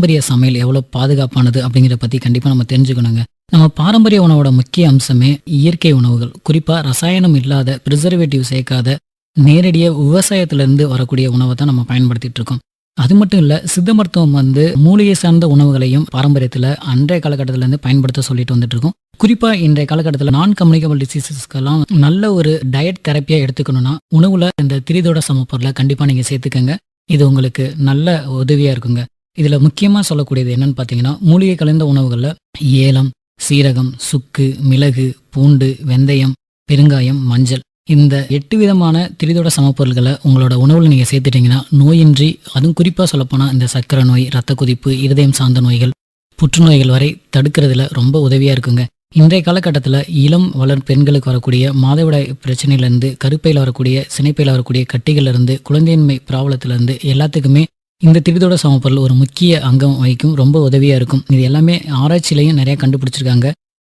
பாரம்பரிய சமையல் எவ்வளோ பாதுகாப்பானது அப்படிங்கிறத பற்றி கண்டிப்பாக நம்ம தெரிஞ்சுக்கணுங்க. நம்ம பாரம்பரிய உணவோட முக்கிய அம்சமே இயற்கை உணவுகள். குறிப்பாக ரசாயனம் இல்லாத ப்ரிசர்வேட்டிவ் சேர்க்காத நேரடியாக விவசாயத்திலேருந்து வரக்கூடிய உணவை தான் நம்ம பயன்படுத்திட்டு இருக்கோம். அது மட்டும் இல்லை சித்த மருத்துவம் வந்து மூலிகை சார்ந்த உணவுகளையும் பாரம்பரியத்தில் அன்றைய காலகட்டத்திலேருந்து பயன்படுத்த சொல்லிட்டு வந்துட்டு இருக்கோம். குறிப்பாக இன்றைய காலகட்டத்தில் நான் கம்யூனிகபிள் டிசீசஸ்க்கெல்லாம் நல்ல ஒரு டயட் தெரப்பியாக எடுத்துக்கணும்னா உணவில் இந்த திரிதோட சமப்பொருளை கண்டிப்பாக நீங்கள் சேர்த்துக்கங்க. இது உங்களுக்கு நல்ல உதவியாக இருக்குங்க. இதில் முக்கியமாக சொல்லக்கூடியது என்னன்னு பார்த்தீங்கன்னா மூலிகை கலந்த உணவுகளில் ஏலம் சீரகம் சுக்கு மிளகு பூண்டு வெந்தயம் பெருங்காயம் மஞ்சள். இந்த எட்டு விதமான திரிதோட சமப்பொருள்களை உங்களோட உணவில் நீங்கள் சேர்த்துட்டீங்கன்னா நோயின்றி அதுவும் குறிப்பாக சொல்லப்போனால் இந்த சர்க்கரை நோய் ரத்த கொதிப்பு இருதயம் சார்ந்த நோய்கள் புற்றுநோய்கள் வரை தடுக்கிறதுல ரொம்ப உதவியாக இருக்குங்க. இன்றைய காலகட்டத்தில் இளம் வளர் பெண்களுக்கு வரக்கூடிய மாதவிடாய் பிரச்சனையிலேருந்து கருப்பையில் வரக்கூடிய சினைப்பையில் வரக்கூடிய கட்டிகள்லேருந்து குழந்தையின்மை பிராபலத்திலேருந்து எல்லாத்துக்குமே இந்த திரிதோட சமப்பொருள் ஒரு முக்கிய அங்கம் வகிக்கும் ரொம்ப உதவியாக இருக்கும். இது எல்லாமே ஆராய்ச்சியிலையும் நிறையா கண்டுபிடிச்சிருக்காங்க.